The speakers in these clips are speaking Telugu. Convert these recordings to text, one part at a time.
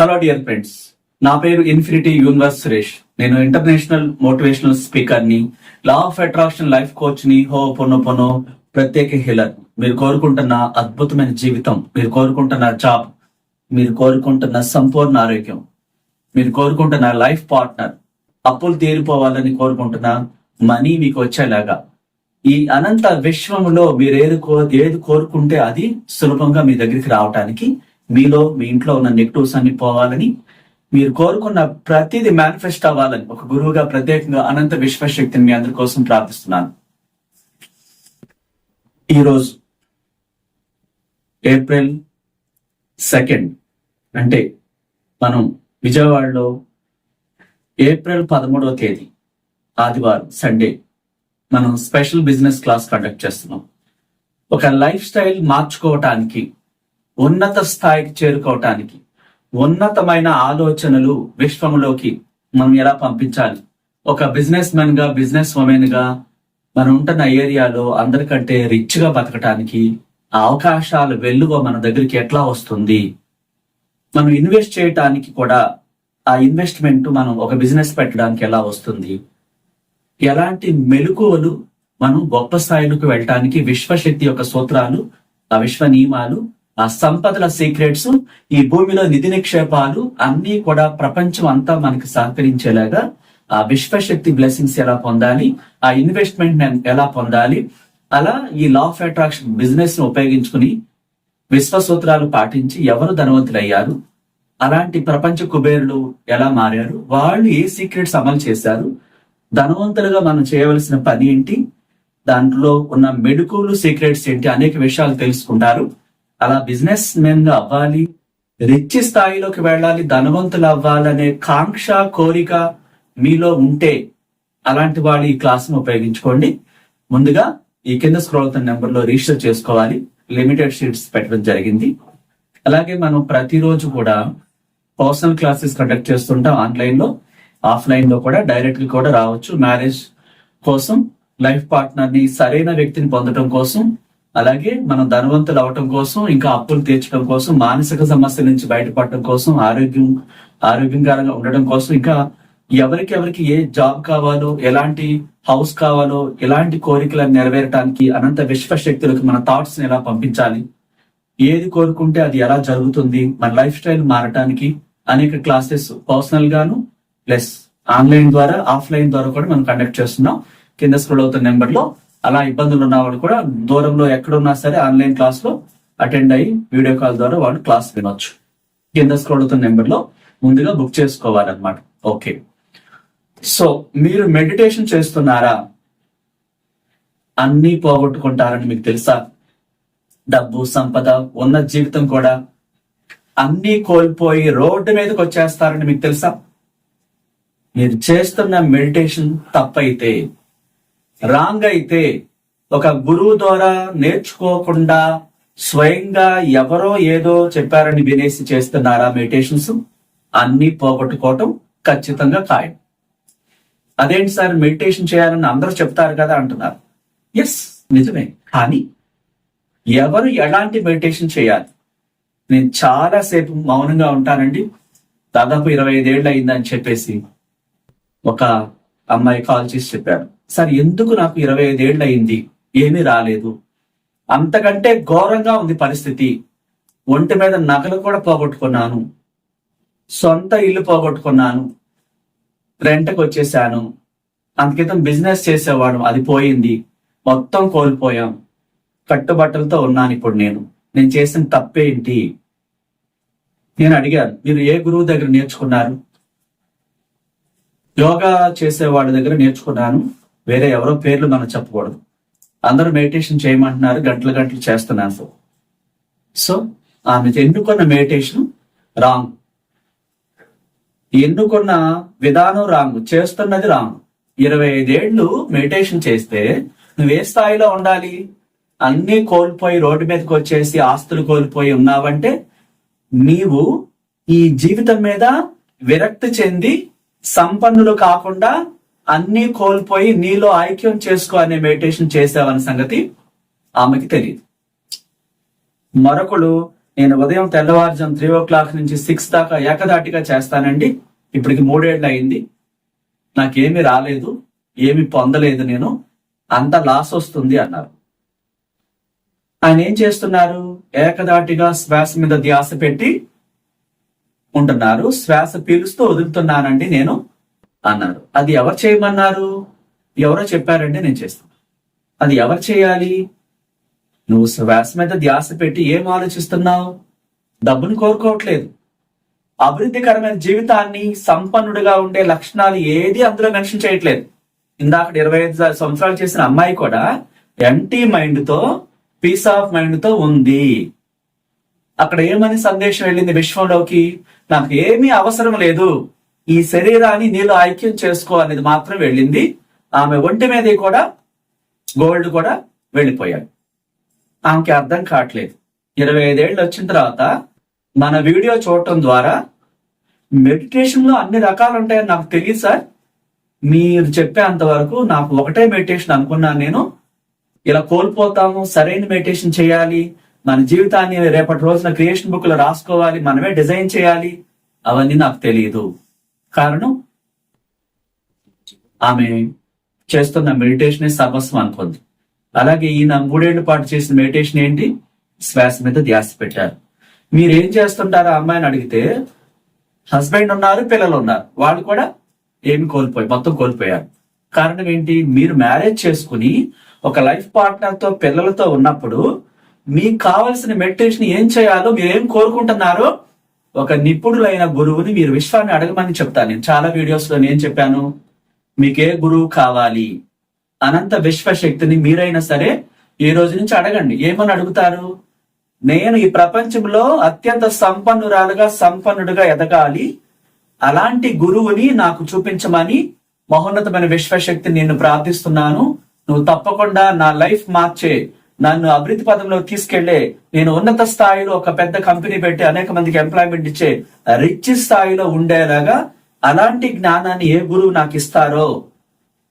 హలో డియర్ ఫ్రెండ్స్ నా పేరు ఇన్ఫినిటీ యూనివర్స్ సురేష్ నేను ఇంటర్నేషనల్ మోటివేషనల్ స్పీకర్ని లా ఆఫ్ అట్రాక్షన్ లైఫ్ కోచ్ని హో పొనో పొనో ప్రత్యేక హీలర్. మీరు కోరుకుంటున్న అద్భుతమైన జీవితం మీరు కోరుకుంటున్న జాబ్ మీరు కోరుకుంటున్న సంపూర్ణ ఆరోగ్యం మీరు కోరుకుంటున్న లైఫ్ పార్ట్నర్ అప్పులు తీరిపోవాలని కోరుకుంటున్న మనీ మీకు వచ్చేలాగా. ఈ అనంత విశ్వములో మీరు ఏది కో ఏది కోరుకుంటే అది సులభంగా మీ దగ్గరికి రావటానికి మీలో మీ ఇంట్లో ఉన్న నెగిటివ్స్ అన్ని పోవాలని మీరు కోరుకున్న ప్రతిదీ మేనిఫెస్ట్ అవ్వాలని ఒక గురువుగా ప్రత్యేకంగా అనంత విశ్వశక్తిని మీ అందరి కోసం ప్రార్థిస్తున్నాను. ఈరోజు ఏప్రిల్ సెకండ్ అంటే మనం విజయవాడలో ఏప్రిల్ పదమూడవ తేదీ ఆదివారం సండే మనం స్పెషల్ బిజినెస్ క్లాస్ కండక్ట్ చేస్తున్నాం. ఒక లైఫ్ స్టైల్ మార్చుకోవటానికి ఉన్నత స్థాయికి చేరుకోవటానికి ఉన్నతమైన ఆలోచనలు విశ్వంలోకి మనం ఎలా పంపించాలి? ఒక బిజినెస్ మెన్గా బిజినెస్ ఉమెన్గా మనం ఉంటున్న ఏరియాలో అందరికంటే రిచ్గా బతకటానికి ఆ అవకాశాలు వెల్లువ మన దగ్గరికి ఎట్లా వస్తుంది? మనం ఇన్వెస్ట్ చేయటానికి కూడా ఆ ఇన్వెస్ట్మెంట్ మనం ఒక బిజినెస్ పెట్టడానికి ఎలా వస్తుంది? ఎలాంటి మెలకువలు మనం గొప్ప స్థాయిలకు వెళ్ళటానికి విశ్వశక్తి యొక్క సూత్రాలు ఆ విశ్వ నియమాలు సంపదల సీక్రెట్స్ ఈ భూమిలో నిధి నిక్షేపాలు అన్ని కూడా ప్రపంచం అంతా మనకి సహకరించేలాగా ఆ విశ్వశక్తి బ్లెస్సింగ్స్ ఎలా పొందాలి ఆ ఇన్వెస్ట్మెంట్ ఎలా పొందాలి అలా ఈ లా ఆఫ్ అట్రాక్షన్ బిజినెస్ను ఉపయోగించుకుని విశ్వ సూత్రాలు పాటించి ఎవరు ధనవంతులయ్యారు అలాంటి ప్రపంచ కుబేరులు ఎలా మారారు వాళ్ళు ఏ సీక్రెట్స్ అమలు చేశారు ధనవంతులుగా మనం చేయవలసిన పని ఏంటి దాంట్లో ఉన్న మెడుకులు సీక్రెట్స్ ఏంటి అనేక విషయాలు తెలుసుకుంటారు. అలా బిజినెస్ మెన్ అవ్వాలి రిచ్ స్థాయిలోకి వెళ్ళాలి ధనవంతులు అవ్వాలనే కాంక్ష కోరిక మీలో ఉంటే అలాంటి వాళ్ళు ఈ క్లాస్ను ఉపయోగించుకోండి. ముందుగా ఈ కింద స్క్రోల్ అవుతున్న నెంబర్లో రిజిస్టర్ చేసుకోవాలి. లిమిటెడ్ సీట్స్ పెట్టడం జరిగింది. అలాగే మనం ప్రతిరోజు కూడా పర్సనల్ క్లాసెస్ కండక్ట్ చేస్తుంటాం ఆన్లైన్లో ఆఫ్లైన్లో కూడా డైరెక్ట్గా కూడా రావచ్చు. మ్యారేజ్ కోసం లైఫ్ పార్ట్నర్ని సరైన వ్యక్తిని పొందడం కోసం అలాగే మనం ధనవంతులు అవటం కోసం ఇంకా అప్పులు తీర్చడం కోసం మానసిక సమస్య నుంచి బయటపడటం కోసం ఆరోగ్యం ఆరోగ్యకరంగా ఉండడం కోసం ఇంకా ఎవరికి ఎవరికి ఏ జాబ్ కావాలో ఎలాంటి హౌస్ కావాలో ఎలాంటి కోరికలను నెరవేరటానికి అనంత విశ్వశక్తులకు మన థాట్స్ ఎలా పంపించాలి? ఏది కోరుకుంటే అది ఎలా జరుగుతుంది? మన లైఫ్ స్టైల్ మారటానికి అనేక క్లాసెస్ పర్సనల్ గాను ప్లస్ ఆన్లైన్ ద్వారా ఆఫ్లైన్ ద్వారా కూడా మనం కండక్ట్ చేస్తున్నాం. కింద స్క్రోల్ అవుతున్న నెంబర్లో అలా ఇబ్బందులు ఉన్న వాళ్ళు కూడా దూరంలో ఎక్కడున్నా సరే ఆన్లైన్ క్లాస్లో అటెండ్ అయ్యి వీడియో కాల్ ద్వారా వాళ్ళు క్లాస్ వినొచ్చు. కింద స్క్రోల్ అవుతున్న నెంబర్లో ముందుగా బుక్ చేసుకోవాలన్నమాట. ఓకే. సో మీరు మెడిటేషన్ చేస్తున్నారా? అన్ని పోగొట్టుకుంటారని మీకు తెలుసా? డబ్బు సంపద ఉన్న జీవితం కూడా అన్ని కోల్పోయి రోడ్డు మీదకి వచ్చేస్తారని మీకు తెలుసా? మీరు చేస్తున్న మెడిటేషన్ తప్పైతే రాంగ్ అయితే ఒక గురువు ద్వారా నేర్చుకోకుండా స్వయంగా ఎవరో ఏదో చెప్పారని వినేసి చేస్తున్నారా మెడిటేషన్స్? అన్ని పోగొట్టుకోవటం ఖచ్చితంగా ఖాయం. అదేంటి సార్ మెడిటేషన్ చేయాలని అందరూ చెప్తారు కదా అంటున్నారు. ఎస్ నిజమే. కానీ ఎవరు ఎలాంటి మెడిటేషన్ చేయాలి? నేను చాలాసేపు మౌనంగా ఉంటానండి. దాదాపు ఇరవై ఐదేళ్ళు అయిందని చెప్పేసి ఒక అమ్మాయి కాల్ చేసి చెప్పారు. సార్ ఎందుకు నాకు ఇరవై ఐదేళ్ళు అయింది ఏమీ రాలేదు. అంతకంటే ఘోరంగా ఉంది పరిస్థితి. ఒంటి మీద నగలు కూడా పోగొట్టుకున్నాను. సొంత ఇల్లు పోగొట్టుకున్నాను. రెంట్కి వచ్చేసాను. అంతకితం బిజినెస్ చేసేవాడు. అది పోయింది. మొత్తం కోల్పోయాం. కట్టుబట్టలతో ఉన్నాను ఇప్పుడు నేను. నేను చేసిన తప్పేంటి నేను అడిగాను. మీరు ఏ గురువు దగ్గర నేర్చుకున్నారు? యోగా చేసే వాళ్ళ దగ్గర నేర్చుకున్నాను. వేరే ఎవరో పేర్లు మనం చెప్పకూడదు. అందరూ మెడిటేషన్ చేయమంటున్నారు గంటలు గంటలు చేస్తున్నారు. సో ఆమె ఎన్నుకున్న మెడిటేషన్ రాంగ్. ఎన్నుకున్న విధానం రాంగ్ చేస్తున్నది రాంగ్. ఇరవై ఐదేళ్ళు మెడిటేషన్ చేస్తే నువ్వు ఏ స్థాయిలో ఉండాలి? అన్నీ కోల్పోయి రోడ్డు మీదకి వచ్చేసి ఆస్తులు కోల్పోయి ఉన్నావంటే నీవు ఈ జీవితం మీద విరక్తి చెంది సంపన్నులు కాకుండా అన్ని కోల్పోయి నీలో ఐక్యం చేసుకో అనే మెడిటేషన్ చేసావన్న సంగతి ఆమెకి తెలియదు. మరొకడు నేను ఉదయం తెల్లవారుజాము త్రీ ఓ క్లాక్ నుంచి సిక్స్ దాకా ఏకదాటిగా చేస్తానండి. ఇప్పటికి మూడేళ్ళు అయింది. నాకేమీ రాలేదు. ఏమి పొందలేదు నేను. అంత లాస్ వస్తుంది అన్నారు. ఆయన ఏం చేస్తున్నారు? ఏకదాటిగా శ్వాస మీద ధ్యాస పెట్టి ఉంటున్నారు. శ్వాస పీలుస్తూ వదులుతున్నానండి నేను. అన్నారు. అది ఎవరు చేయమన్నారు? ఎవరో చెప్పారంటే నేను చేస్తాను అది ఎవరు చేయాలి? నువ్వు శ్వాస మీద ధ్యాస పెట్టి ఏం ఆలోచిస్తున్నావు? డబ్బును కోరుకోవట్లేదు. అభివృద్ధికరమైన జీవితాన్ని సంపన్నుడిగా ఉండే లక్షణాలు ఏది అందులో మెన్షన్ చేయట్లేదు. ఇందాక ఇరవై ఐదు సంవత్సరాలు చేసిన అమ్మాయి కూడా ఎంటీ మైండ్తో పీస్ ఆఫ్ మైండ్తో ఉంది. అక్కడ ఏమని సందేశం వెళ్ళింది విశ్వంలోకి? నాకు ఏమీ అవసరం లేదు. ఈ శరీరాన్ని నీలో ఐక్యం చేసుకో అనేది మాత్రం వెళ్ళింది. ఆమె ఒంటి మీద కూడా గోల్డ్ కూడా వెళ్ళిపోయాడు. ఆమెకి అర్థం కావట్లేదు. ఇరవై ఐదేళ్ళు వచ్చిన తర్వాత మన వీడియో చూడటం ద్వారా మెడిటేషన్లో అన్ని రకాలు ఉంటాయని నాకు తెలియదు సార్. మీరు చెప్పేంత వరకు నాకు ఒకటే మెడిటేషన్ అనుకున్నాను నేను. ఇలా కోల్పోతాము సరైన మెడిటేషన్ చేయాలి మన జీవితాన్ని రేపటి రోజున క్రియేషన్ బుక్లో రాసుకోవాలి మనమే డిజైన్ చేయాలి అవన్నీ నాకు తెలియదు కారణం? ఆమె చేస్తున్న మెడిటేషన్ సర్వస్వం అనుకుంది. అలాగే ఈయన మూడేళ్ళ పాటు చేసిన మెడిటేషన్ ఏంటి? శ్వాస మీద ధ్యాస పెట్టారు. మీరు ఏం చేస్తుంటారు అమ్మాయిని అడిగితే హస్బెండ్ ఉన్నారు పిల్లలు ఉన్నారు. వాళ్ళు కూడా ఏమి కోల్పోయి మొత్తం కోల్పోయారు. కారణం ఏంటి? మీరు మ్యారేజ్ చేసుకుని ఒక లైఫ్ పార్ట్నర్తో పిల్లలతో ఉన్నప్పుడు మీకు కావలసిన మెడిటేషన్ ఏం చేయాలో మీరు ఏం కోరుకుంటున్నారో ఒక నిపుణులైన గురువుని మీరు విశ్వాన్ని అడగమని చెప్తాను. నేను చాలా వీడియోస్లో నేను చెప్పాను మీకే గురువు కావాలి. అనంత విశ్వశక్తిని మీరైనా సరే ఈ రోజు నుంచి అడగండి. ఏమని అడుగుతారు? నేను ఈ ప్రపంచంలో అత్యంత సంపన్నురాలుగా సంపన్నుడుగా ఎదగాలి. అలాంటి గురువుని నాకు చూపించమని మహోన్నతమైన విశ్వశక్తిని నేను ప్రార్థిస్తున్నాను. నువ్వు తప్పకుండా నా లైఫ్ మార్చే నన్ను అభివృద్ధి పదంలో తీసుకెళ్ళే నేను ఉన్నత స్థాయిలో ఒక పెద్ద కంపెనీ పెట్టి అనేక మందికి ఎంప్లాయ్మెంట్ ఇచ్చే రిచ్ స్థాయిలో ఉండేలాగా అలాంటి జ్ఞానాన్ని ఏ గురువు నాకు ఇస్తారో?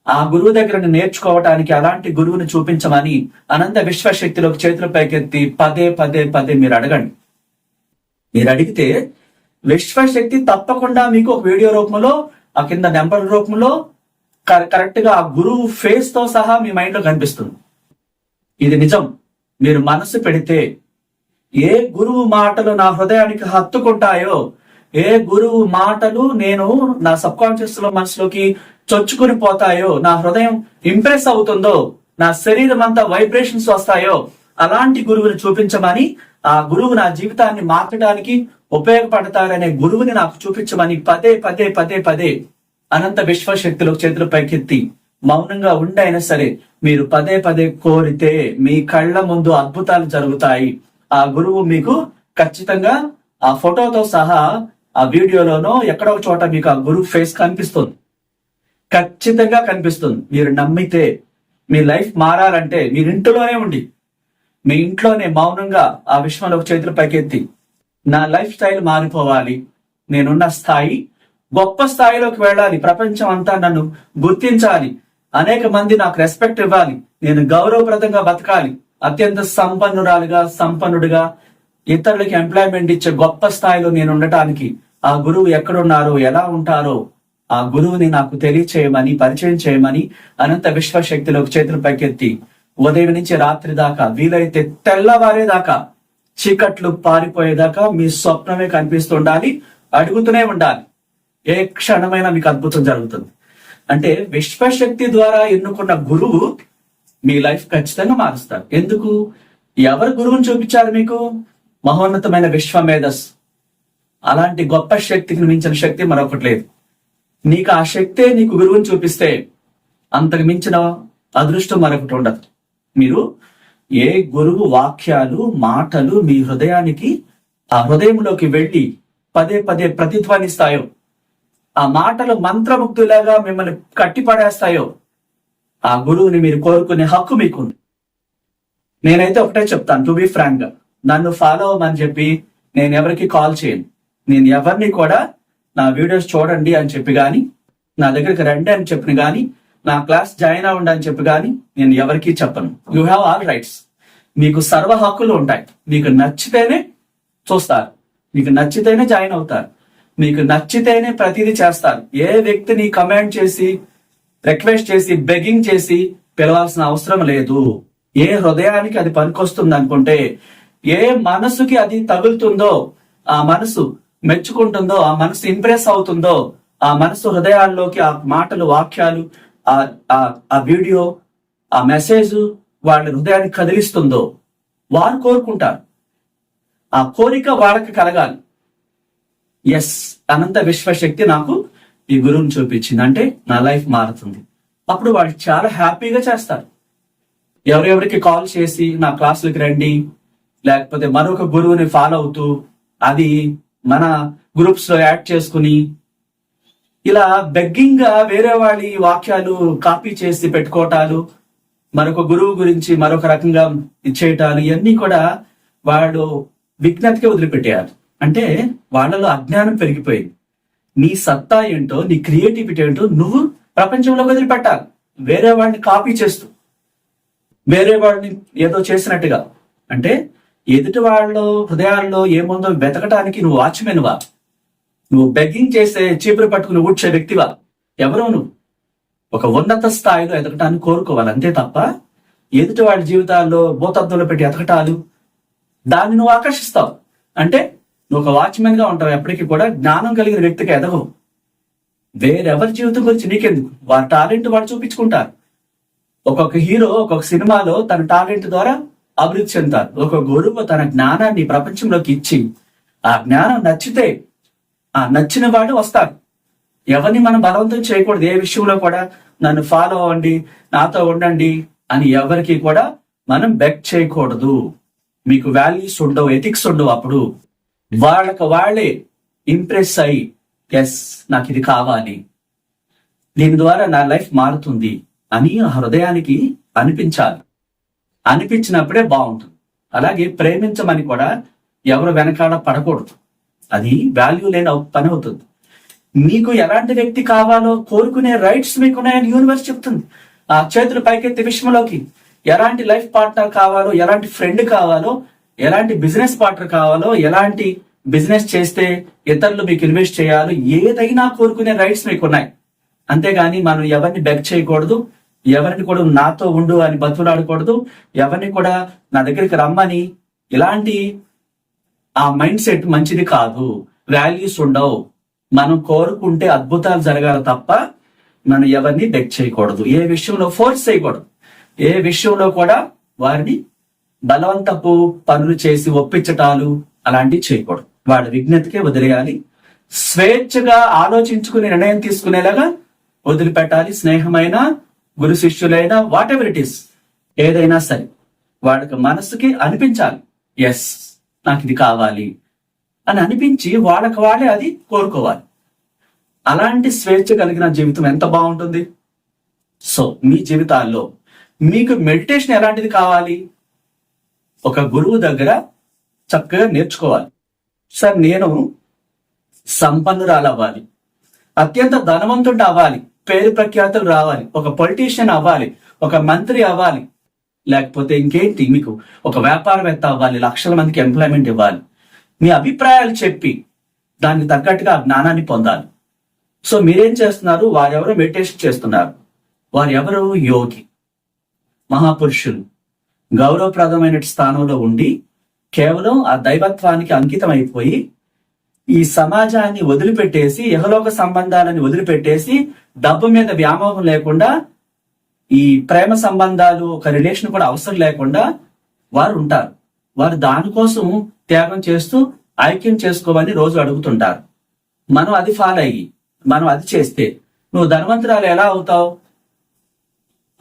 ఆ గురువు దగ్గర నేర్చుకోవటానికి అలాంటి గురువుని చూపించమని అనంత విశ్వశక్తిలోకి చేతులు పైకెత్తి పదే పదే పదే మీరు అడగండి. మీరు అడిగితే విశ్వశక్తి తప్పకుండా మీకు ఒక వీడియో రూపంలో ఆ కింద నెంబర్ రూపంలో కరెక్ట్గా ఆ గురువు ఫేస్తో సహా మీ మైండ్లో కనిపిస్తుంది. ఇది నిజం. మీరు మనసు పెడితే ఏ గురువు మాటలు నా హృదయానికి హత్తుకుంటాయో ఏ గురువు మాటలు నేను నా సబ్ కాన్షియస్లో మనసులోకి చొచ్చుకుని పోతాయో నా హృదయం ఇంప్రెస్ అవుతుందో నా శరీరం అంతా వైబ్రేషన్స్ వస్తాయో అలాంటి గురువుని చూపించమని ఆ గురువు నా జీవితాన్ని మార్చడానికి ఉపయోగపడతారనే గురువుని నాకు చూపించమని పదే పదే పదే పదే అనంత విశ్వశక్తులకు చేతులు పైకెత్తి మౌనంగా ఉండైనా సరే మీరు పదే పదే కోరితే మీ కళ్ళ ముందు అద్భుతాలు జరుగుతాయి. ఆ గురువు మీకు ఖచ్చితంగా ఆ ఫోటోతో సహా ఆ వీడియోలోనో ఎక్కడో చోట మీకు ఆ గురువు ఫేస్ కనిపిస్తుంది. ఖచ్చితంగా కనిపిస్తుంది. మీరు నమ్మితే మీ లైఫ్ మారాలంటే మీరు ఇంట్లోనే ఉండి మీ ఇంట్లోనే మౌనంగా ఆ విశ్వంలో చేతులు పైకెత్తి నా లైఫ్ స్టైల్ మారిపోవాలి. నేనున్న స్థాయి గొప్ప స్థాయిలోకి వెళ్ళాలి. ప్రపంచం అంతా నన్ను గుర్తించాలి. అనేక మంది నాకు రెస్పెక్ట్ ఇవ్వాలి. నేను గౌరవప్రదంగా బతకాలి. అత్యంత సంపన్నురాలుగా సంపన్నుడిగా ఇతరులకి ఎంప్లాయ్మెంట్ ఇచ్చే గొప్ప స్థాయిలో నేను ఉండటానికి ఆ గురువు ఎక్కడున్నారో ఎలా ఉంటారో ఆ గురువుని నాకు తెలియచేయమని పరిచయం చేయమని అనంత విశ్వశక్తిలోకి చేతులు పైకెత్తి ఉదయం నుంచి రాత్రి దాకా వీలైతే తెల్లవారేదాకా చీకట్లు పారిపోయేదాకా మీ స్వప్నమే కనిపిస్తుండాలి అడుగుతూనే ఉండాలి. ఏ క్షణమైనా మీకు అద్భుతం జరుగుతుంది. అంటే విశ్వశక్తి ద్వారా ఎన్నుకున్న గురువు మీ లైఫ్ ఖచ్చితంగా మారుస్తారు ఎందుకు? ఎవరు గురువుని చూపించారు మీకు? మహోన్నతమైన విశ్వమేధస్. అలాంటి గొప్ప శక్తికి మించిన శక్తి మరొకటి లేదు. నీకు ఆ శక్తే నీకు గురువుని చూపిస్తే అంతకు మించిన అదృష్టం మరొకటి ఉండదు. మీరు ఏ గురువు వాక్యాలు మాటలు మీ హృదయానికి ఆ హృదయంలోకి వెళ్ళి పదే పదే ప్రతిధ్వనిస్తాయో ఆ మాటలు మంత్రముగ్ధులాగా మిమ్మల్ని కట్టిపడేస్తాయో ఆ గురువుని మీరు కోరుకునే హక్కు మీకుంది. నేనైతే ఒకటే చెప్తాను టు బి ఫ్రాంక్గా నన్ను ఫాలో అవ్వమని చెప్పి నేను ఎవరికి కాల్ చేయను. నేను ఎవరిని కూడా నా వీడియోస్ చూడండి అని చెప్పి కానీ నా దగ్గరికి రండి అని చెప్పిన కానీ నా క్లాస్ జాయిన్ అవ్వండి అని చెప్పి కానీ నేను ఎవరికి చెప్పను. యూ హ్యావ్ ఆల్ రైట్స్ మీకు సర్వ హక్కులు ఉంటాయి. మీకు నచ్చితేనే చూస్తారు. మీకు నచ్చితేనే జాయిన్ అవుతారు. మీకు నచ్చితేనే ప్రతిదీ చేస్తారు ఏ వ్యక్తిని కమాండ్ చేసి రిక్వెస్ట్ చేసి బెగ్గింగ్ చేసి పిలవాల్సిన అవసరం లేదు. ఏ హృదయానికి అది పనికొస్తుంది అనుకుంటే ఏ మనసుకి అది తగులుతుందో ఆ మనసు మెచ్చుకుంటుందో ఆ మనసు ఇంప్రెస్ అవుతుందో ఆ మనసు హృదయాల్లోకి ఆ మాటలు వాక్యాలు ఆ ఆ- ఆ వీడియో ఆ మెసేజ్ వాళ్ళ హృదయాన్ని కదిలిస్తుందో వారు కోరుకుంటారు. ఆ కోరిక వాళ్ళకి కలగాలి. ఎస్ అనంత విశ్వశక్తి నాకు ఈ గురువుని చూపించింది. అంటే నా లైఫ్ మారుతుంది. అప్పుడు వాళ్ళు చాలా హ్యాపీగా చేస్తారు. ఎవరెవరికి కాల్ చేసి నా క్లాసులకు రండి లేకపోతే మరొక గురువుని ఫాలో అవుతూ అది మన గ్రూప్స్లో యాడ్ చేసుకుని ఇలా బెగ్గింగ్గా వేరే వాళ్ళ వాక్యాలు కాపీ చేసి పెట్టుకోవటాలు మరొక గురువు గురించి మరొక రకంగా ఇచ్చేయటాలు ఇవన్నీ కూడా వాడు విజ్ఞతకే వదిలిపెట్టేయాలి. అంటే వాళ్ళలో అజ్ఞానం పెరిగిపోయింది. నీ సత్తా ఏంటో నీ క్రియేటివిటీ ఏంటో నువ్వు ప్రపంచంలో వదిలిపెట్టాలి. వేరే వాడిని కాపీ చేస్తూ. వేరే వాడిని ఏదో చేసినట్టుగా. అంటే ఎదుటి వాళ్ళు హృదయాల్లో ఏముందో వెతకటానికి నువ్వు వాచ్మెన్వా? నువ్వు బెగ్గింగ్ చేసే చీపురు పట్టుకుని ఊడ్చే వ్యక్తివా? ఎవరో నువ్వు. ఒక ఉన్నత స్థాయిలో ఎదగటాన్ని కోరుకోవాలి. అంతే తప్ప ఎదుటి వాళ్ళ జీవితాల్లో భూతత్వంలో పెట్టి ఎతకటాలు దాన్ని నువ్వు ఆకర్షిస్తావు. అంటే నువ్వు ఒక వాచ్మెన్గా ఉంటావు ఎప్పటికీ కూడా జ్ఞానం కలిగిన వ్యక్తిగా ఎదగవు. వేరెవరి జీవితం గురించి నీకెందుకు? వారి టాలెంట్ వాడు చూపించుకుంటారు. ఒక్కొక్క హీరో ఒక్కొక్క సినిమాలో తన టాలెంట్ ద్వారా అభివృద్ధి చెందుతారు. ఒక గురువు తన జ్ఞానాన్ని ప్రపంచంలోకి ఇచ్చి ఆ జ్ఞానం నచ్చితే ఆ నచ్చిన వాడు వస్తాడు. ఎవరిని మనం బలవంతం చేయకూడదు ఏ విషయంలో కూడా నన్ను ఫాలో అవ్వండి నాతో ఉండండి అని ఎవరికి కూడా మనం బెక్ చేయకూడదు. మీకు వాల్యూస్ ఉండవు ఎథిక్స్ ఉండవు అప్పుడు. వాళ్ళకి వాళ్ళే ఇంప్రెస్ అయ్యి ఎస్ నాకు ఇది కావాలి. దీని ద్వారా నా లైఫ్ మారుతుంది అని ఆ హృదయానికి అనిపించాలి. అనిపించినప్పుడే బాగుంటుంది. అలాగే ప్రేమించమని కూడా ఎవరు వెనకాల పడకూడదు. అది వాల్యూ లేని పని అవుతుంది. మీకు ఎలాంటి వ్యక్తి కావాలో కోరుకునే రైట్స్ మీకున్నాయని యూనివర్స్ చెప్తుంది. ఆ చేతులు పైకెత్తి విషయంలోకి ఎలాంటి లైఫ్ పార్ట్నర్ కావాలో ఎలాంటి ఫ్రెండ్ కావాలో ఎలాంటి బిజినెస్ పార్ట్నర్ కావాలో ఎలాంటి బిజినెస్ చేస్తే ఇతరులు మీకు ఇన్వెస్ట్ చేయాలో ఏదైనా కోరుకునే రైట్స్ మీకు ఉన్నాయి అంతేగాని మనం ఎవరిని బెగ్ చేయకూడదు ఎవరిని కూడా నాతో ఉండు అని బతులాడకూడదు ఎవరిని కూడా నా దగ్గరికి రమ్మని ఇలాంటి ఆ మైండ్ సెట్ మంచిది కాదు. వాల్యూస్ ఉండవు. మనం కోరుకుంటే అద్భుతాలు జరగాలి తప్ప మనం ఎవరిని బెగ్ చేయకూడదు. ఏ విషయంలో ఫోర్స్ చేయకూడదు. ఏ విషయంలో కూడా వారిని బలవంతపు పనులు చేసి ఒప్పించటాలు అలాంటివి చేయకూడదు. వాడి విజ్ఞతకే వదిలేయాలి. స్వేచ్ఛగా ఆలోచించుకుని నిర్ణయం తీసుకునేలాగా వదిలిపెట్టాలి. స్నేహమైన గురు శిష్యులైన వాట్ ఎవర్ ఇట్ ఈస్ ఏదైనా సరే వాళ్ళకి మనసుకి అనిపించాలి. ఎస్ నాకు ఇది కావాలి అని అనిపించి వాళ్ళకి వాళ్ళే అది కోరుకోవాలి. అలాంటి స్వేచ్ఛ కలిగిన జీవితం ఎంత బాగుంటుంది? సో మీ జీవితాల్లో మీకు మెడిటేషన్ ఎలాంటిది కావాలి? ఒక గురువు దగ్గర చక్కగా నేర్చుకోవాలి. సార్ నేను సంపన్నురాలు అవ్వాలి అత్యంత ధనవంతుడు అవ్వాలి. పేరు ప్రఖ్యాతులు రావాలి. ఒక పొలిటీషియన్ అవ్వాలి. ఒక మంత్రి అవ్వాలి. లేకపోతే ఇంకేంటి మీకు? ఒక వ్యాపారవేత్త అవ్వాలి. లక్షల మందికి ఎంప్లాయ్మెంట్ ఇవ్వాలి. మీ అభిప్రాయాలు చెప్పి దానికి తగ్గట్టుగా జ్ఞానాన్ని పొందాలి. సో మీరేం చేస్తున్నారు? వారెవరో మెడిటేషన్ చేస్తున్నారు. వారెవరు యోగి మహాపురుషులు. గౌరవప్రదమైన స్థానంలో ఉండి కేవలం ఆ దైవత్వానికి అంకితం అయిపోయి ఈ సమాజాన్ని వదిలిపెట్టేసి యహలోక సంబంధాలని వదిలిపెట్టేసి డబ్బు మీద వ్యామోహం లేకుండా ఈ ప్రేమ సంబంధాలు ఒక రిలేషన్ కూడా అవసరం లేకుండా వారు ఉంటారు. వారు దానికోసం త్యాగం చేస్తూ ఐక్యం చేసుకోవాలని రోజు అడుగుతుంటారు. మనం అది ఫాలో అయ్యి మనం అది చేస్తే నువ్వు ధనవంతురాలు ఎలా అవుతావు?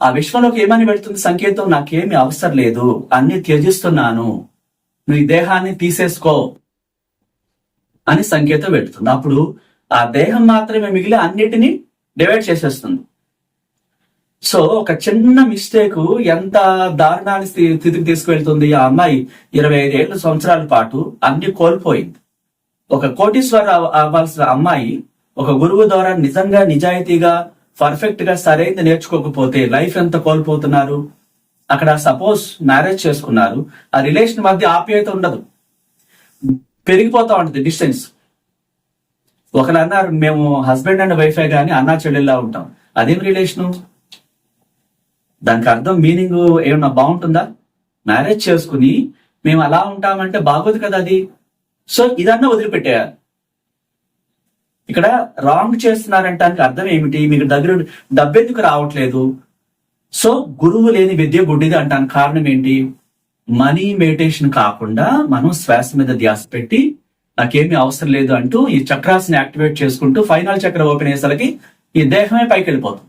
ఆ విశ్వంలోకి ఏమని పెడుతుంది సంకేతం? నాకేమి అవసరం లేదు. అన్ని త్యజిస్తున్నాను. నువ్వు ఈ దేహాన్ని తీసేసుకో అని సంకేతం పెడుతుంది. అప్పుడు ఆ దేహం మాత్రమే మిగిలి అన్నిటినీ డివైడ్ చేసేస్తుంది. సో ఒక చిన్న మిస్టేక్ ఎంత దారుణాన్ని స్థితికి తీసుకువెళ్తుంది? ఆ అమ్మాయి ఇరవై ఐదేళ్ళ సంవత్సరాల పాటు అన్ని కోల్పోయింది. ఒక కోటీశ్వర అవ్వాల్సిన అమ్మాయి ఒక గురువు ద్వారా నిజంగా నిజాయితీగా పర్ఫెక్ట్గా సరైనది నేర్చుకోకపోతే లైఫ్ ఎంత కోల్పోతున్నారు? అక్కడ సపోజ్ మ్యారేజ్ చేసుకున్నారు ఆ రిలేషన్ మధ్య ఆప్యాయత ఉండదు. పెరిగిపోతా ఉంటుంది డిస్టెన్స్ ఒకరు అన్నారు మేము హస్బెండ్ అండ్ వైఫే కానీ అన్నా చెల్లెల్లా ఉంటాం. అదేం రిలేషను దానికి అర్థం మీనింగ్ ఏమన్నా బాగుంటుందా? మ్యారేజ్ చేసుకుని మేము అలా ఉంటామంటే బాగోదు కదా అది. సో ఇదన్నా వదిలిపెట్టేయాలి. ఇక్కడ రాంగ్ చేస్తున్నారంటానికి అర్థం ఏమిటి? మీకు దగ్గర డబ్బెందుకు రావట్లేదు? సో గురువు లేని విద్య గుడ్డిది అంటానికి కారణం ఏంటి? మనీ మెడిటేషన్ కాకుండా మనం శ్వాస మీద ధ్యాస పెట్టి నాకేమీ అవసరం లేదు అంటూ ఈ చక్రాస్ని యాక్టివేట్ చేసుకుంటూ ఫైనల్ చక్ర ఓపెన్ అయ్యేసరికి ఈ దేహమే పైకి వెళ్ళిపోతుంది.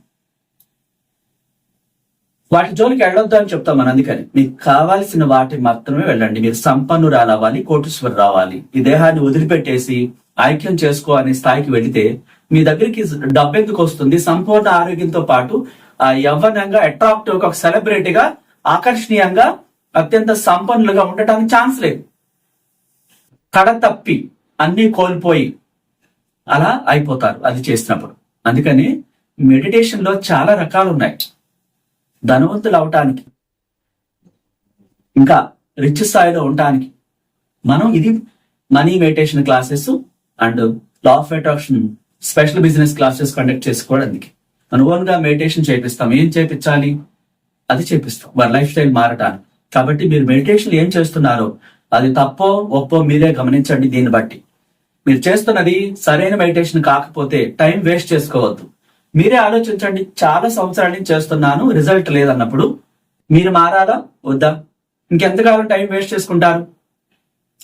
వాటి జోలికి వెళ్ళొద్దు అని చెప్తాం మనం అందుకని. మీకు కావాల్సిన వాటి మాత్రమే వెళ్ళండి. మీరు సంపన్నురాలు అవ్వాలి కోటీశ్వరు రావాలి ఈ దేహాన్ని వదిలిపెట్టేసి ఐక్యం చేసుకో అనే స్థాయికి వెళితే మీ దగ్గరికి డబ్బు ఎందుకు వస్తుంది? సంపూర్ణ ఆరోగ్యంతో పాటు ఆ యవ్వనంగా అట్రాక్టివ్ ఒక సెలబ్రిటీగా ఆకర్షణీయంగా అత్యంత సంపన్నులుగా ఉండటానికి ఛాన్స్ లేదు. కడ తప్పి అన్ని కోల్పోయి అలా అయిపోతారు అది చేసినప్పుడు. అందుకని మెడిటేషన్లో చాలా రకాలు ఉన్నాయి. ధనవంతులు అవటానికి ఇంకా రిచ్ స్థాయిలో ఉండటానికి. మనం ఇది money meditation classes and law of attraction special business classes conduct చేసుకోవడానికి. అనుగుణంగా మెడిటేషన్ చేపిస్తాం. ఏం చేపించాలి అది చేపిస్తాం. వారి లైఫ్ స్టైల్ మారటానికి. కాబట్టి మీరు మెడిటేషన్ ఏం చేస్తున్నారో అది తప్పో ఒప్పో మీరే గమనించండి దీన్ని బట్టి. మీరు చేస్తున్నది సరైన మెడిటేషన్ కాకపోతే టైం వేస్ట్ చేసుకోవద్దు. మీరే ఆలోచించండి చాలా సంవత్సరాల నుంచి చేస్తున్నాను రిజల్ట్ లేదన్నప్పుడు మీరు మారాలా? వద్దా? ఇంకెంతకాలం టైం వేస్ట్ చేసుకుంటారు?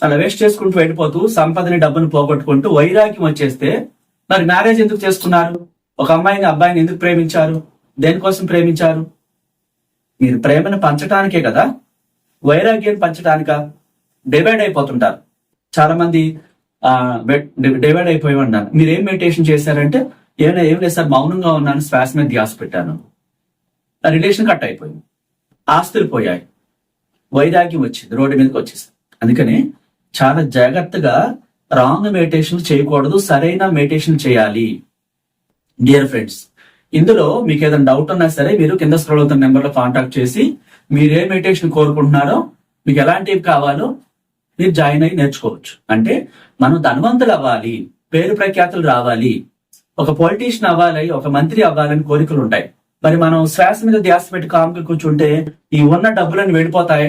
అలా వేస్ట్ చేసుకుంటూ వెళ్ళిపోతూ సంపదని డబ్బును పోగొట్టుకుంటూ వైరాగ్యం వచ్చేస్తే మరి మ్యారేజ్ ఎందుకు చేసుకున్నారు? ఒక అమ్మాయిని అబ్బాయిని ఎందుకు ప్రేమించారు? దేనికోసం ప్రేమించారు? మీరు ప్రేమను పంచటానికే కదా? వైరాగ్యాన్ని పంచటానికా? డివైడ్ అయిపోతుంటారు. చాలా మంది డివైడ్ అయిపోయి ఉన్నారు మీరు ఏం మెడిటేషన్ చేశారంటే ఏమైనా ఏం లేదు సార్ మౌనంగా ఉన్నాను శ్వాస మీద ధ్యాస పెట్టాను. ఆ రిలేషన్ కట్ అయిపోయింది. ఆస్తులు పోయాయి. వైరాగ్యం వచ్చింది రోడ్డు మీదకి వచ్చేసి అందుకని చాలా జాగ్రత్తగా రాంగ్ మెడిటేషన్ చేయకూడదు సరైన మెడిటేషన్ చేయాలి. డియర్ ఫ్రెండ్స్ ఇందులో మీకు ఏదైనా డౌట్ ఉన్నా సరే మీరు కింద స్క్రోల్ అవుతున్న నెంబర్లో కాంటాక్ట్ చేసి మీరు ఏ మెడిటేషన్ కోరుకుంటున్నారో మీకు ఎలాంటివి కావాలో మీరు జాయిన్ అయ్యి నేర్చుకోవచ్చు. అంటే మనం ధనవంతులు అవ్వాలి పేరు ప్రఖ్యాతులు రావాలి ఒక పొలిటీషియన్ అవ్వాలి ఒక మంత్రి అవ్వాలని కోరికలు ఉంటాయి. మరి మనం శ్వాస మీద ధ్యాస పెట్టి కామ్కి కూర్చుంటే ఈ ఉన్న డబ్బులన్నీ వెళ్ళిపోతాయి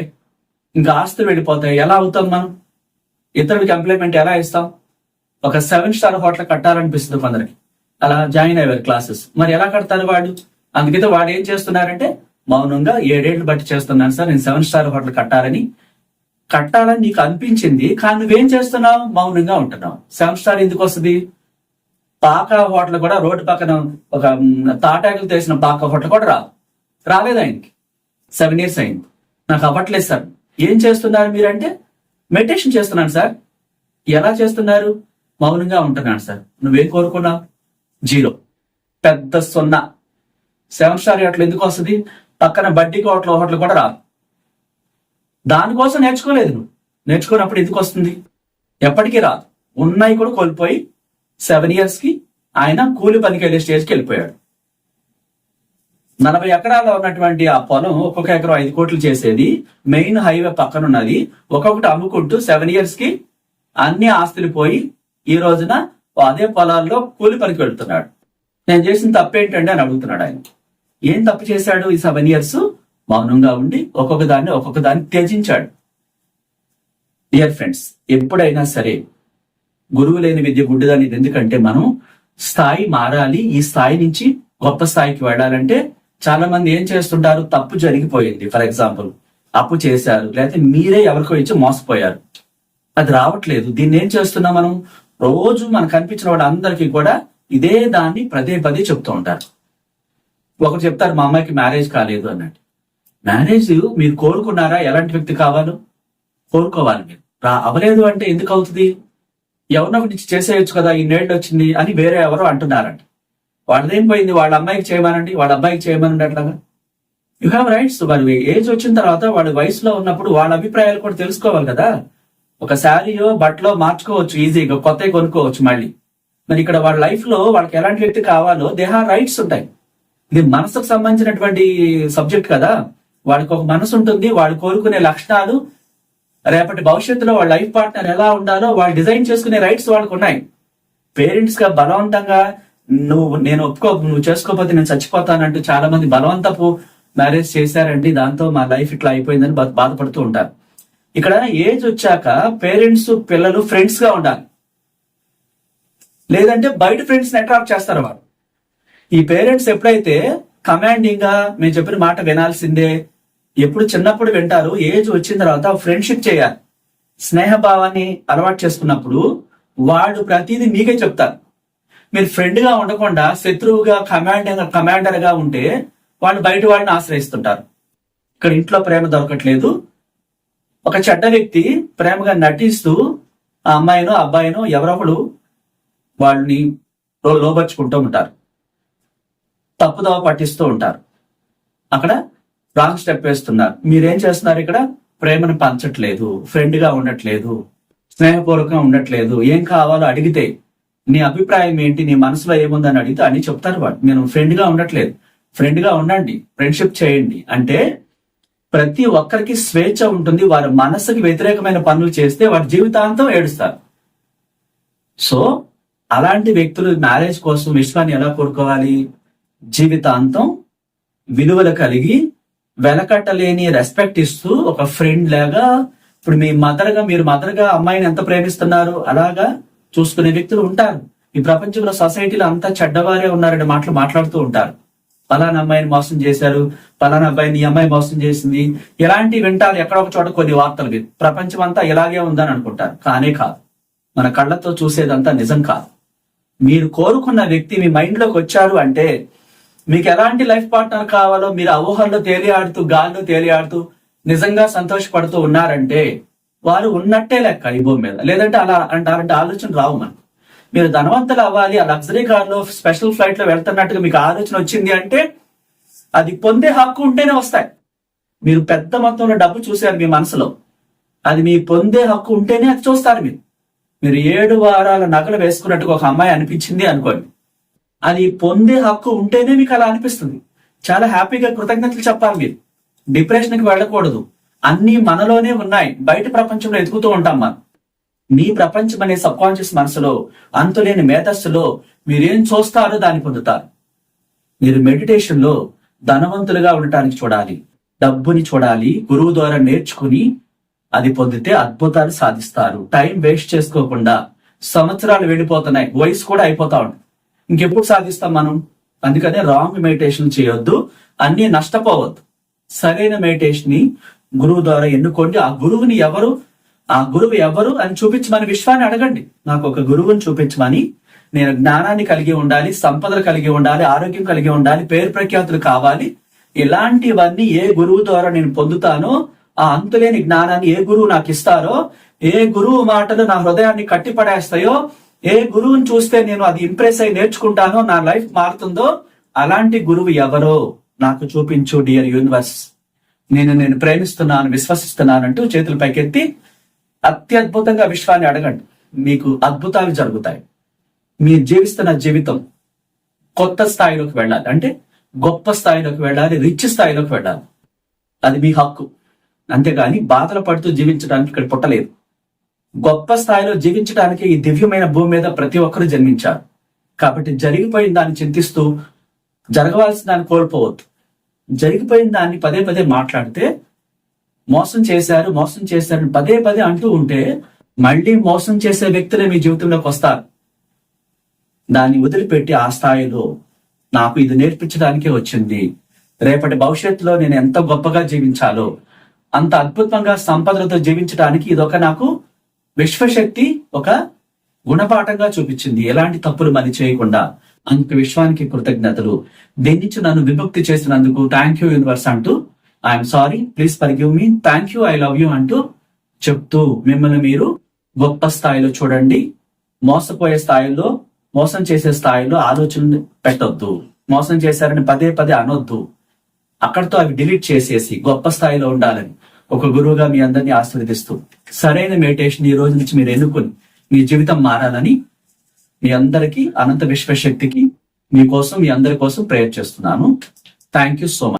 ఇంకా ఆస్తులు వెళ్ళిపోతాయి ఎలా అవుతాం మనం? ఇతరుడికి ఎంప్లాయ్మెంట్ ఎలా ఇస్తాం? ఒక సెవెన్ స్టార్ హోటల్ కట్టాలనిపిస్తుంది కొందరికి. అలా జాయిన్ అయ్యారు క్లాసెస్ మరి ఎలా కడతారు వాడు అందుకైతే వాడు ఏం చేస్తున్నారంటే మౌనంగా ఏడేళ్ళు బట్టి చేస్తున్నాను సార్ నేను సెవెన్ స్టార్ హోటల్ కట్టాలని. కట్టాలని నీకు అనిపించింది కానీ నువ్వేం చేస్తున్నావు? మౌనంగా ఉంటున్నావు. సెవెన్ స్టార్ ఎందుకు వస్తుంది? పాక హోటల్ కూడా రోడ్డు పక్కన ఒక తాటాకులు తెసిన పాక హోటల్ కూడా రాదు రాలేదు ఆయనకి. సెవెన్ ఇయర్స్ అయింది. నాకు అవ్వట్లేదు సార్. ఏం చేస్తున్నారు మీరంటే మెడిటేషన్ చేస్తున్నాను సార్. ఎలా చేస్తున్నారు? మౌనంగా ఉంటున్నాను సార్. నువ్వేం కోరుకున్నావు? జీరో. పెద్ద సున్నా. సెవెన్ స్టార్ హోటల్ ఎందుకు వస్తుంది? పక్కన బడ్డీ హోటల్ హోటల్ కూడా రాదు. దానికోసం నేర్చుకోలేదు నువ్వు. నేర్చుకున్నప్పుడు ఎందుకు వస్తుంది? ఎప్పటికీ రాదు. ఉన్నాయి కూడా కోల్పోయి సెవెన్ ఇయర్స్కి ఆయన కూలి పనికి వెళ్ళే స్టేజ్కి వెళ్ళిపోయాడు. నలభై ఎకరాల్లో ఉన్నటువంటి ఆ పొలం ఒక్కొక్క ఎకరం ఐదు కోట్లు చేసేది. మెయిన్ హైవే పక్కన ఉన్నది ఒక్కొక్కటి అమ్ముకుంటూ సెవెన్ ఇయర్స్కి అన్ని ఆస్తులు పోయి ఈ రోజున అదే పొలాల్లో కూలి పనికి వెళ్తున్నాడు. నేను చేసిన తప్పు ఏంటండి అని అడుగుతున్నాడు ఆయన. ఏం తప్పు చేశాడు ఈ సెవెన్ ఇయర్స్? మౌనంగా ఉండి ఒక్కొక్క దాన్ని ఒక్కొక్క దాన్ని త్యజించాడు. డియర్ ఫ్రెండ్స్ ఎప్పుడైనా సరే గురువు లేని విద్య గుడ్డిదని ఎందుకంటే మనం స్థాయి మారాలి. ఈ స్థాయి నుంచి గొప్ప స్థాయికి వెళ్ళాలంటే చాలా మంది ఏం చేస్తుంటారు? తప్పు జరిగిపోయింది. ఫర్ ఎగ్జాంపుల్ అప్పు చేశారు. లేకపోతే మీరే ఎవరికో ఇచ్చి మోసపోయారు. అది రావట్లేదు. దీన్ని ఏం చేస్తున్నాం మనం? రోజు మనకు కనిపించిన వాళ్ళందరికీ కూడా ఇదే దాన్ని పదే పదే చెప్తూ ఉంటారు. ఒకరు చెప్తారు మా అమ్మాయికి మ్యారేజ్ కాలేదు అన్నట్టు. మ్యారేజ్ మీరు కోరుకున్నారా? ఎలాంటి వ్యక్తి కావాలో? కోరుకోవాలి మీరు. రా అవలేదు అంటే ఎందుకు అవుతుంది? ఎవరినొకటి చేసేయచ్చు కదా ఈ నేడు వచ్చింది అని వేరే ఎవరో అంటున్నారంట. వాళ్ళదేం పోయింది? వాళ్ళ అమ్మాయికి చేయమనండి? వాళ్ళ అబ్బాయికి చేయమనండి అట్లాగా? యు హ్యావ్ రైట్స్ వారి ఏజ్ వచ్చిన తర్వాత వాళ్ళ వయసులో ఉన్నప్పుడు వాళ్ళ అభిప్రాయాలు కూడా తెలుసుకోవాలి కదా? ఒక శారీయో బట్టలో మార్చుకోవచ్చు ఈజీగా కొత్తవి కొనుక్కోవచ్చు మళ్ళీ. మరి ఇక్కడ వాళ్ళ లైఫ్లో వాళ్ళకి ఎలాంటి వ్యక్తి కావాలో దే హావ్ రైట్స్ ఉంటాయి. ఇది మనసుకు సంబంధించినటువంటి సబ్జెక్ట్ కదా? వాళ్ళకి ఒక మనసు ఉంటుంది వాళ్ళు కోరుకునే లక్షణాలు రేపటి భవిష్యత్తులో వాళ్ళ లైఫ్ పార్ట్నర్ ఎలా ఉండాలో వాళ్ళు డిజైన్ చేసుకునే రైట్స్ వాళ్ళకు ఉన్నాయి. పేరెంట్స్గా బలవంతంగా నువ్వు నేను ఒప్పుకో నువ్వు చేసుకోకపోతే నేను చచ్చిపోతానంటూ చాలా మంది బలవంతపు మ్యారేజ్ చేశారండి. దాంతో మా లైఫ్ ఇట్లా అయిపోయిందని బాధపడుతూ ఉంటారు. ఇక్కడ ఏజ్ వచ్చాక పేరెంట్స్ పిల్లలు ఫ్రెండ్స్గా ఉండాలి. లేదంటే బయట ఫ్రెండ్స్ అట్రాక్ట్ చేస్తారు వారు ఈ పేరెంట్స్ ఎప్పుడైతే కమాండింగ్గా మేము చెప్పిన మాట వినాల్సిందే ఎప్పుడు చిన్నప్పుడు వింటారు ఏజ్ వచ్చిన తర్వాత ఫ్రెండ్షిప్ చేయాలి. స్నేహభావాన్ని అలవాటు చేసుకున్నప్పుడు వాడు ప్రతిదీ మీకే చెప్తారు. మీరు ఫ్రెండ్గా ఉండకుండా శత్రువుగా కమాండర్ కమాండర్గా ఉంటే వాళ్ళు బయట వాళ్ళని ఆశ్రయిస్తుంటారు. ఇక్కడ ఇంట్లో ప్రేమ దొరకట్లేదు. ఒక చెడ్డ వ్యక్తి ప్రేమగా నటిస్తూ ఆ అమ్మాయినో అబ్బాయినో ఎవరొకడు వాళ్ళని లోబర్చుకుంటూ ఉంటారు. తప్పుదవ పట్టిస్తూ ఉంటారు. అక్కడ రాంగ్ స్టెప్ వేస్తున్నారు. మీరేం చేస్తున్నారు ఇక్కడ? ప్రేమను పంచట్లేదు ఫ్రెండ్గా ఉండట్లేదు స్నేహపూర్వకంగా ఉండట్లేదు ఏం కావాలో అడిగితే నీ అభిప్రాయం ఏంటి? నీ మనసులో ఏముందని అడిగితే అని చెప్తారు వాడు. నేను ఫ్రెండ్గా ఉండట్లేదు. ఫ్రెండ్గా ఉండండి. ఫ్రెండ్షిప్ చేయండి. అంటే ప్రతి ఒక్కరికి స్వేచ్ఛ ఉంటుంది. వారి మనసుకి వ్యతిరేకమైన పనులు చేస్తే వారి జీవితాంతం ఏడుస్తారు. సో అలాంటి వ్యక్తులు మ్యారేజ్ కోసం విశ్వాన్ని ఎలా కోరుకోవాలి? జీవితాంతం విలువలు కలిగి వెలకట్టలేని రెస్పెక్ట్ ఇస్తూ ఒక ఫ్రెండ్ లాగా ఇప్పుడు మీ మదర్గా మీరు మదర్గా అమ్మాయిని ఎంత ప్రేమిస్తున్నారు? అలాగా చూసుకునే వ్యక్తులు ఉంటారు. ఈ ప్రపంచంలో సొసైటీలో అంతా చెడ్డవారే ఉన్నారనే మాటలు మాట్లాడుతూ ఉంటారు. పలానా అమ్మాయిని మోసం చేశారు పలానా అబ్బాయిని ఈ అమ్మాయి మోసం చేసింది ఇలాంటి వింటారు ఎక్కడొక చోట కొన్ని వార్తలు ప్రపంచం అంతా ఇలాగే ఉందని అనుకుంటారు. కానే కాదు. మన కళ్ళతో చూసేదంతా నిజం కాదు. మీరు కోరుకున్న వ్యక్తి మీ మైండ్లోకి వచ్చాడు అంటే మీకు ఎలాంటి లైఫ్ పార్ట్నర్ కావాలో మీరు అవోహల్లో తేలియాడుతూ గాల్లో తేలియాడుతూ నిజంగా సంతోషపడుతూ ఉన్నారంటే వారు ఉన్నట్టే లెక్క ఈ భూమి మీద. లేదంటే అలా అంటారంటే ఆలోచన రావు మనకు. మీరు ధనవంతులు అవ్వాలి ఆ లగ్జరీ కార్లో స్పెషల్ ఫ్లైట్లో వెళ్తున్నట్టుగా మీకు ఆలోచన వచ్చింది అంటే అది పొందే హక్కు ఉంటేనే వస్తాయి. మీరు పెద్ద మొత్తంలో డబ్బు చూశారు మీ మనసులో. అది మీ పొందే హక్కు ఉంటేనే అది చూస్తారు మీరు. మీరు ఏడు వారాల నగలు వేసుకున్నట్టుగా ఒక అమ్మాయి అనిపించింది అనుకోండి. అది పొందే హక్కు ఉంటేనే మీకు అలా అనిపిస్తుంది. చాలా హ్యాపీగా కృతజ్ఞతలు చెప్పాలి మీరు. డిప్రెషన్కి వెళ్ళకూడదు. అన్ని మనలోనే ఉన్నాయి. బయట ప్రపంచంలో ఎదుగుతూ ఉంటాం మనం. మీ ప్రపంచం అనే సబ్ కాన్షియస్ మనసులో అంతులేని మేధస్సులో మీరేం చూస్తారో దాన్ని పొందుతారు. మీరు మెడిటేషన్లో ధనవంతులుగా ఉండటానికి చూడాలి. డబ్బుని చూడాలి. గురువు ద్వారా నేర్చుకుని అది పొందితే అద్భుతాలు సాధిస్తారు. టైం వేస్ట్ చేసుకోకుండా సంవత్సరాలు వెళ్ళిపోతున్నాయి. వయసు కూడా అయిపోతా ఉంటుంది ఇంకెప్పుడు సాధిస్తాం మనం? అందుకనే రాంగ్ మెడిటేషన్ చేయొద్దు. అన్ని నష్టపోవద్దు. సరైన మెడిటేషన్ని గురువు ద్వారా ఎన్నుకోండి. ఆ గురువుని ఎవరు? ఆ గురువు ఎవరు అని చూపించమని విశ్వాన్ని అడగండి. నాకు ఒక గురువుని చూపించమని. నేను జ్ఞానాన్ని కలిగి ఉండాలి సంపదలు కలిగి ఉండాలి ఆరోగ్యం కలిగి ఉండాలి పేరు ప్రఖ్యాతులు కావాలి. ఇలాంటివన్నీ ఏ గురువు ద్వారా నేను పొందుతానో ఆ అంతులేని జ్ఞానాన్ని ఏ గురువు నాకు ఇస్తారో ఏ గురువు మాటలు నా హృదయాన్ని కట్టిపడేస్తాయో ఏ గురువుని చూస్తే నేను అది ఇంప్రెస్ అయి నేర్చుకుంటానో నా లైఫ్ మారుతుందో అలాంటి గురువు ఎవరో నాకు చూపించు డియర్ యూనివర్స్. నేను నేను ప్రేమిస్తున్నాను విశ్వసిస్తున్నాను అంటూ చేతులు పైకెత్తి అత్యద్భుతంగా విశ్వాన్ని అడగండి. మీకు అద్భుతాలు జరుగుతాయి. మీరు జీవిస్తున్న జీవితం కొత్త స్థాయిలోకి వెళ్ళాలి. అంటే గొప్ప స్థాయిలోకి వెళ్ళాలి రిచ్ స్థాయిలోకి వెళ్ళాలి. అది మీ హక్కు. అంతేగాని బాధలు పడుతూ జీవించడానికి ఇక్కడ పుట్టలేదు. గొప్ప స్థాయిలో జీవించడానికి ఈ దివ్యమైన భూమి మీద ప్రతి ఒక్కరూ జన్మించారు. కాబట్టి జరిగిపోయిన దాన్ని చింతిస్తూ జరగవలసిన దాన్ని కోల్పోవద్దు. జరిగిపోయిన దాన్ని పదే పదే మాట్లాడితే మోసం చేశారు మోసం చేశారు అని పదే పదే అంటూ ఉంటే మళ్ళీ మోసం చేసే వ్యక్తులే మీ జీవితంలోకి వస్తారు. దాన్ని వదిలిపెట్టి ఆ స్థాయిలో నాకు ఇది నేర్పించడానికే వచ్చింది. రేపటి భవిష్యత్తులో నేను ఎంత గొప్పగా జీవించాలో అంత అద్భుతంగా సంపదలతో జీవించడానికి ఇదొక నాకు విశ్వశక్తి ఒక గుణపాఠంగా చూపించింది. ఎలాంటి తప్పులు మళ్ళీ చేయకుండా అందుకు విశ్వానికి కృతజ్ఞతలు. దీని నుంచి నన్ను విముక్తి చేసినందుకు థ్యాంక్ యూ యూనివర్స్ అంటూ I'm sorry please forgive me thank you I love you అంటూ చెప్తూ మిమ్మల్ని మీరు గొప్ప స్థాయిలో చూడండి. మోసపోయే స్థాయిలో మోసం చేసే స్థాయిలో ఆలోచన పెట్టొద్దు. మోసం చేశారని పదే పదే అనొద్దు. అక్కడితో అవి డిలీట్ చేసేసి గొప్ప స్థాయిలో ఉండాలని ఒక గురువుగా మీ అందరినీ ఆశీర్వదిస్తూ సరైన మెడిటేషన్ ఈ రోజు నుంచి మీరు ఎన్నుకుని మీ జీవితం మారాలని మీ అందరికీ అనంత విశ్వశక్తికి మీకోసం మీ అందరి కోసం ప్రేయర్ చేస్తున్నాను. Thank you so much